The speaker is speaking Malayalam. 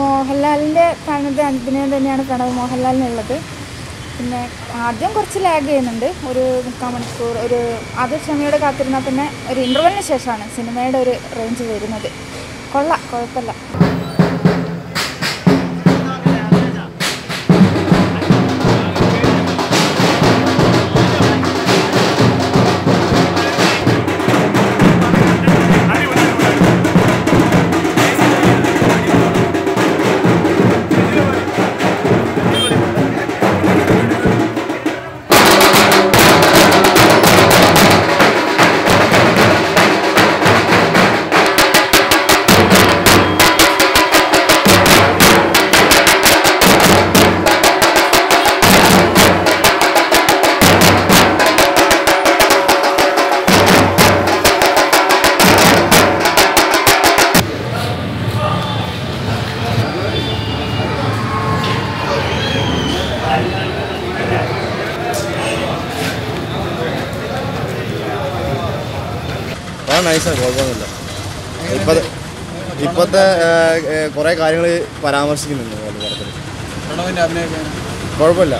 മോഹൻലാലിന്റെ കണത് അഭിനയം തന്നെയാണ് പ്രണവ് മോഹൻലാലിനുള്ളത് പിന്നെ ആദ്യം കുറച്ച് ലാഗ് ചെയ്യുന്നുണ്ട്. ഒരു മുക്കാൽ മണിക്കൂർ ഒരു അത് ക്ഷമയോടെ കാത്തിരുന്നാൽ പിന്നെ ഒരു ഇന്റർവെല്ലിന് ശേഷമാണ് സിനിമയുടെ ഒരു റേഞ്ച് വരുന്നത്. കൊള്ളാം കുഴപ്പമില്ല. ആ നൈസാണ് കുഴപ്പമൊന്നുമില്ല. ഇപ്പത്തെ ഇപ്പോഴത്തെ കുറേ കാര്യങ്ങൾ പരാമർശിക്കുന്നുണ്ട്. പടത്തിൽ കുഴപ്പമില്ല.